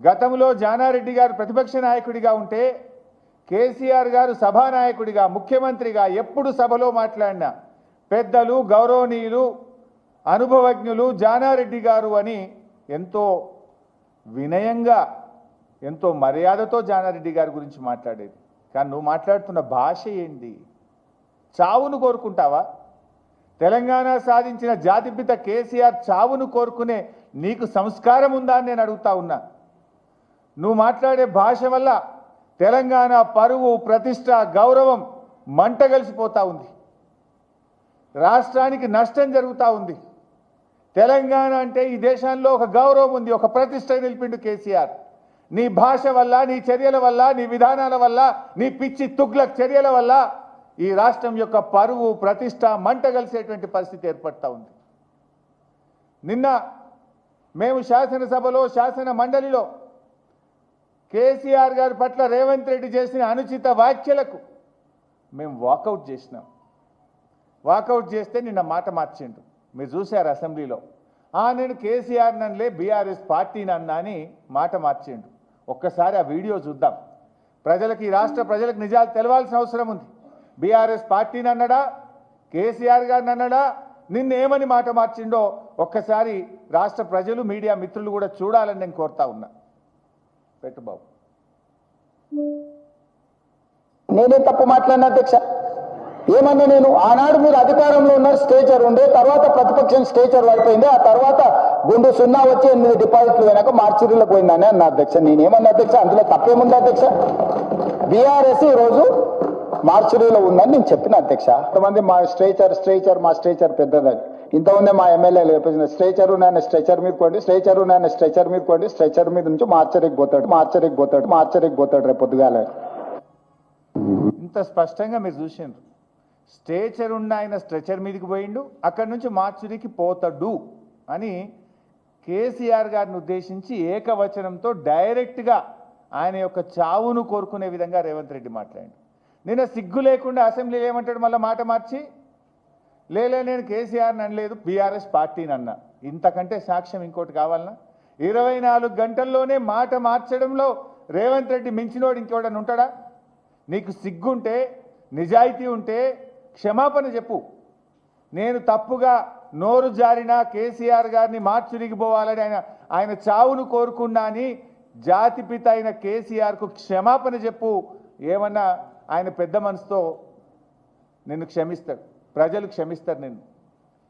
గతంలో జానారెడ్డి గారు ప్రతిపక్ష నాయకుడిగా ఉంటే కేసీఆర్ గారు సభానాయకుడిగా ముఖ్యమంత్రిగా ఎప్పుడు సభలో మాట్లాడినా పెద్దలు గౌరవనీయులు అనుభవజ్ఞులు జానారెడ్డి గారు అని ఎంతో వినయంగా ఎంతో మర్యాదతో జానారెడ్డి గారి గురించి మాట్లాడేది. కానీ నువ్వు మాట్లాడుతున్న భాష ఏంటి చావును కోరుకుంటావా? తెలంగాణ సాధించిన జాతిపిత కేసీఆర్ చావును కోరుకునే నీకు సంస్కారం ఉందా అని నేను అడుగుతా ఉన్నా. నువ్వు మాట్లాడే భాష వల్ల తెలంగాణ పరువు ప్రతిష్ట గౌరవం మంట కలిసిపోతూ ఉంది. రాష్ట్రానికి నష్టం జరుగుతూ ఉంది. తెలంగాణ అంటే ఈ దేశంలో ఒక గౌరవం ఉంది ఒక ప్రతిష్ట నిలిపిండు కేసీఆర్. నీ భాష వల్ల నీ చర్యల వల్ల నీ విధానాల వల్ల నీ పిచ్చి తుగ్లక్ చర్యల వల్ల ఈ రాష్ట్రం యొక్క పరువు ప్రతిష్ట మంట కలిసేటువంటి పరిస్థితి ఏర్పడతా ఉంది. నిన్న మేము శాసనసభలో శాసన మండలిలో కేసీఆర్ గారి పట్ల రేవంత్ రెడ్డి చేసిన అనుచిత వ్యాఖ్యలకు మేము వాకౌట్ చేసినాం. వాకౌట్ చేస్తే నిన్న మాట మార్చిండు. మీరు చూశారు అసెంబ్లీలో. ఆ నేను కేసీఆర్ నన్నులే బీఆర్ఎస్ పార్టీని అన్నా అని మాట మార్చిండు. ఒక్కసారి ఆ వీడియో చూద్దాం. ప్రజలకు ఈ రాష్ట్ర ప్రజలకు నిజాలు తెలవాల్సిన అవసరం ఉంది. బీఆర్ఎస్ పార్టీని అన్నడా కేసీఆర్ గారిని అన్నడా నిన్నేమని మాట మార్చిండో ఒక్కసారి రాష్ట్ర ప్రజలు మీడియా మిత్రులు కూడా చూడాలని నేను కోరుతా ఉన్నా. పెట్టు బాబు. నేనే తప్పు మాట్లాడిన అధ్యక్ష? ఏమన్నా నేను ఆనాడు మీరు అధికారంలో ఉన్నారు స్టేచర్ ఉండే తర్వాత ప్రతిపక్షం స్టేచర్ అయిపోయింది ఆ తర్వాత గుండు సున్నా వచ్చి ఎనిమిది డిపాజిట్లు పోయినాక మార్చిరీలో పోయిందని అన్న అధ్యక్ష. నేనేమన్నా అధ్యక్ష? అందులో తప్పేముంది అధ్యక్ష? బీఆర్ఎస్ ఈ రోజు మార్చురీలో ఉందని నేను చెప్పిన అధ్యక్ష. కొంతమంది మా స్ట్రేచర్ స్ట్రేచర్ మా స్ట్రేచర్ పెద్దదని. ఇంతమంది మా ఎమ్మెల్యేలు చెప్పేసిన స్ట్రేచర్ నేను స్ట్రెచర్ మీద కొండి స్ట్రేచర్ నేను స్ట్రెచర్ మీద కొండి స్ట్రెచర్ మీద నుంచి మార్చరికి పోతాడు మార్చరికి పోతాడు మార్చరికి పోతాడు రేపు పొద్దుగాల. ఇంత స్పష్టంగా మీరు చూసిండ్రు. స్ట్రేచర్ ఉన్న ఆయన స్ట్రెచర్ మీదకి పోయిండు అక్కడి నుంచి మార్చురికి పోతాడు అని కేసీఆర్ గారిని ఉద్దేశించి ఏకవచనంతో డైరెక్ట్గా ఆయన యొక్క చావును కోరుకునే విధంగా రేవంత్ రెడ్డి మాట్లాడి నిన్న సిగ్గు లేకుండా అసెంబ్లీలో ఏమంటాడు మళ్ళీ మాట మార్చి? లేలే నేను కేసీఆర్ని అనలేదు బీఆర్ఎస్ పార్టీని అన్నా. ఇంతకంటే సాక్ష్యం ఇంకోటి కావాలన్నా ఇరవై నాలుగు గంటల్లోనే మాట మార్చడంలో రేవంత్ రెడ్డి మించినోడు ఇంకోడని ఉంటాడా? నీకు సిగ్గుంటే నిజాయితీ ఉంటే క్షమాపణ చెప్పు. నేను తప్పుగా నోరు జారిన కేసీఆర్ గారిని మార్చురిగిపోవాలని ఆయన ఆయన చావును కోరుకున్నా అని జాతిపిత అయిన కేసీఆర్కు క్షమాపణ చెప్పు. ఏమన్నా ఆయన పెద్ద మనసుతో నిన్ను క్షమిస్తాడు. ప్రజలు క్షమిస్తారు నిన్ను